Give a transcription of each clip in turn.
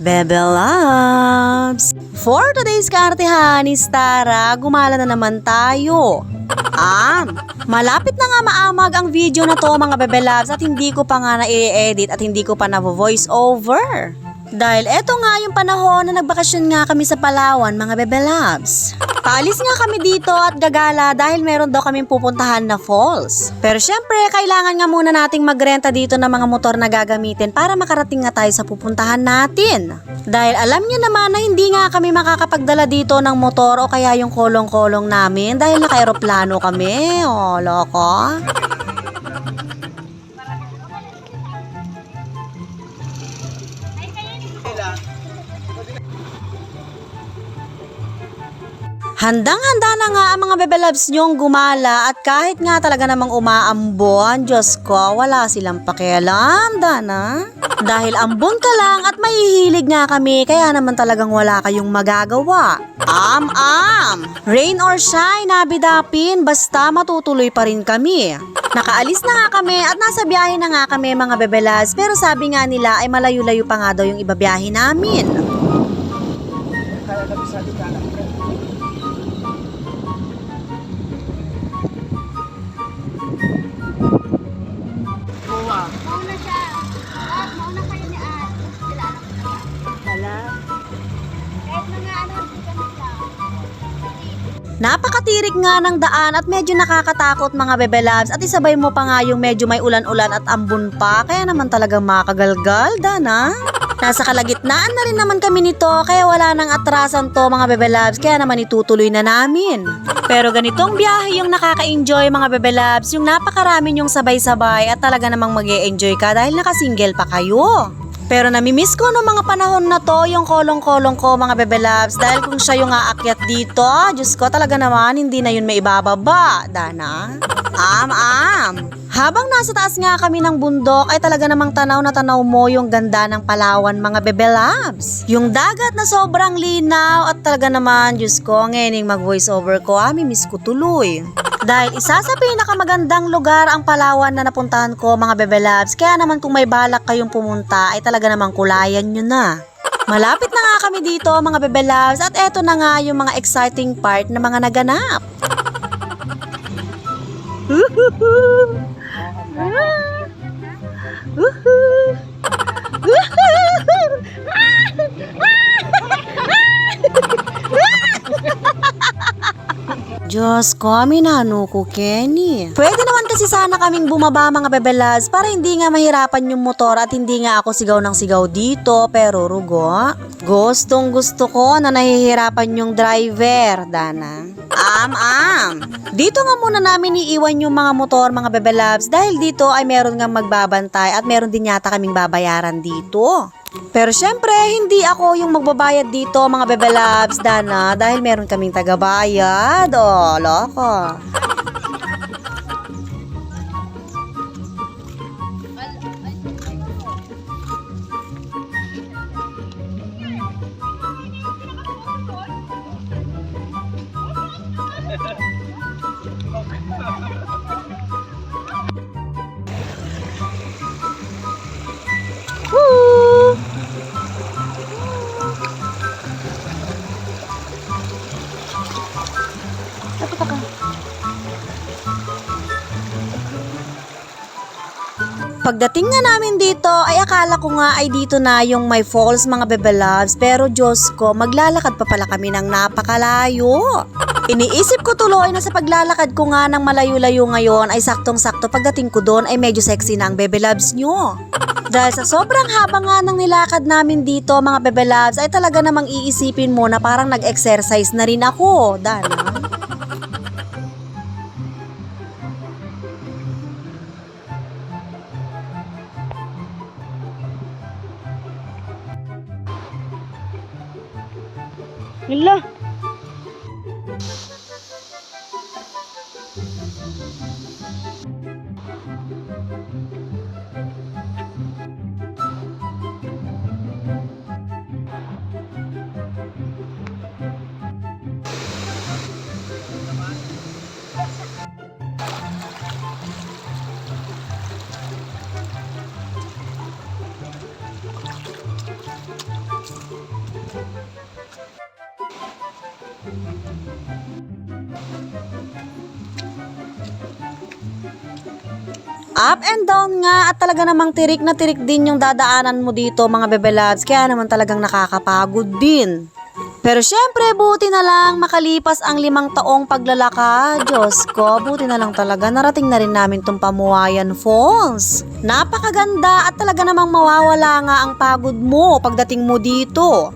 Bebe Loves! For today's kaartihan ni Tara, gumala na naman tayo. Um, malapit na nga maamag ang video na to mga Bebe Loves at hindi ko pa nga na-edit at hindi ko pa na-voice over. Dahil eto nga yung panahon na nagbakasyon nga kami sa Palawan mga Bebe Loves. Paalis nga kami dito at gagala dahil meron daw kaming pupuntahan na falls. Pero syempre, kailangan nga muna nating magrenta dito ng mga motor na gagamitin para makarating nga tayo sa pupuntahan natin. Dahil alam niyo naman na hindi nga kami makakapagdala dito ng motor o kaya yung kolong-kolong namin dahil naka-aeroplano kami. O, loko. Handang-handa na nga ang mga bebe loves niyong gumala at kahit nga talaga namang umaambon, Diyos ko, wala silang pakialam, Dana. Dahil ambon ka lang at mahihilig nga kami, kaya naman talagang wala kayong magagawa. Am-am! Rain or shine, nabidapin, basta matutuloy pa rin kami. Nakaalis na nga kami at nasa biyahe na nga kami mga bebelas pero sabi nga nila ay malayo-layo pa nga daw yung ibabiyahe namin. Mauna Napakatirik nga ng daan at medyo nakakatakot mga bebe loves at isabay mo pa nga yung medyo may ulan-ulan at ambon pa kaya naman talagang makagalgal, Dana. Nasa kalagitnaan na rin naman kami nito kaya wala nang atrasan to mga bebe loves kaya naman itutuloy na namin. Pero ganitong biyahe yung nakaka-enjoy mga bebe loves, yung napakarami yung sabay-sabay at talaga namang mag enjoy ka dahil nakasingle pa kayo. Pero namimiss ko no mga panahon na to yung kolong-kolong ko mga bebe loves dahil kung siya yung aakyat dito, Diyos ko talaga naman hindi na yun may ibababa, Dana. Am-am. Habang nasa taas nga kami ng bundok ay talaga namang tanaw na tanaw mo yung ganda ng Palawan mga bebe loves. Yung dagat na sobrang linaw at talaga naman, Diyos ko, ngayon mag voice over ko, ah, miss ko tuloy. Dahil isa sa pinakamagandang lugar ang Palawan na napuntahan ko mga bebe loves, kaya naman kung may balak kayong pumunta ay talaga namang kulayan nyo na. Malapit na nga kami dito mga bebe loves at eto na nga yung mga exciting part na mga naganap. Diyos ko, minano ko, Kenny. Pwede naman kasi sana kaming bumaba mga bebelas para hindi nga mahirapan yung motor at hindi nga ako sigaw ng sigaw dito. Pero rugo, gustong gusto ko na nahihirapan yung driver, Dana. Am, am. Dito nga muna namin iiwan yung mga motor, mga bebelabs, dahil dito ay meron nga magbabantay at meron din yata kaming babayaran dito. Pero syempre, hindi ako yung magbabayad dito mga bebelabs, Dana, dahil meron kaming tagabayad. O, loko. Pagdating nga namin dito, ay akala ko nga ay dito na yung my falls mga bebe loves. Pero Diyos ko, maglalakad pa pala kami ng napakalayo. Iniisip ko tuloy na sa paglalakad ko nga ng malayo-layo ngayon ay saktong-sakto pagdating ko doon ay medyo sexy na ang bebe loves nyo. Dahil sa sobrang haba nga ng nilakad namin dito mga bebe loves ay talaga namang iisipin mo na parang nag-exercise na rin ako, Dana. ಇಲ್ಲ Up and down nga at talaga namang tirik na tirik din yung dadaanan mo dito mga bebe loves kaya naman talagang nakakapagod din. Pero syempre, buti na lang makalipas ang limang taong paglalaka. Diyos ko, buti na lang talaga narating na rin namin tong Pamuayan Falls. Napakaganda at talaga namang mawawala nga ang pagod mo pagdating mo dito.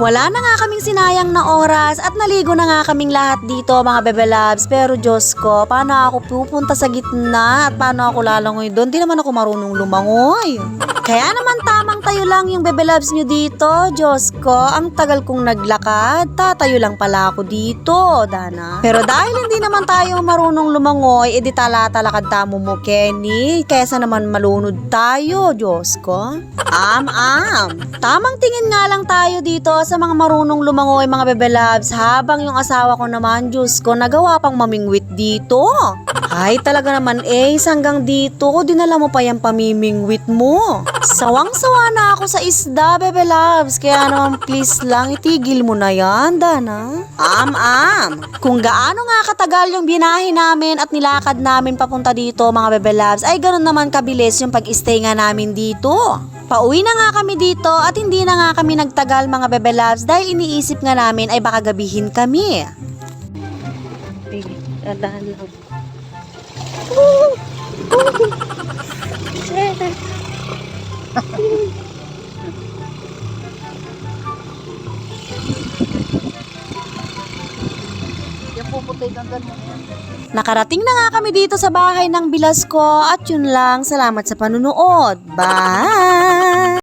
Wala na nga kaming sinayang na oras at naligo na nga kaming lahat dito mga bebe loves. Pero Diyos ko, paano ako pupunta sa gitna at paano ako lalangoy doon? Di naman ako marunong lumangoy. Kaya naman tamang tayo lang yung bebe loves nyo dito. Diyos ko, ang tagal kong naglakad. Tatayo lang pala ako dito, Dana. Pero dahil hindi naman tayo marunong lumangoy, edi tala-talakad tamo mo, Kenny. Kesa naman malunod tayo, Diyos ko. Am-am. Tamang tingin nga lang tayo dito sa mga marunong lumangoy mga bebe loves habang yung asawa ko naman, Diyos ko, nagawa pang mamingwit dito. Ay, talaga naman eh, hanggang dito, dinala mo pa yung pamimingwit mo. Sawang-sawa na ako sa isda, bebe loves. Kaya naman please lang, itigil mo na yan, Dana. Am-am. Kung gaano nga katagal yung binahe namin at nilakad namin papunta dito, mga bebe loves, ay ganun naman kabilis yung pag-stay nga namin dito. Pauwi na nga kami dito at hindi na nga kami nagtagal mga bebe loves dahil iniisip nga namin ay baka gabihin kami. Dahan lang. Nakarating na nga kami dito sa bahay ng Bilasco at yun lang. Salamat sa panunood. Bye!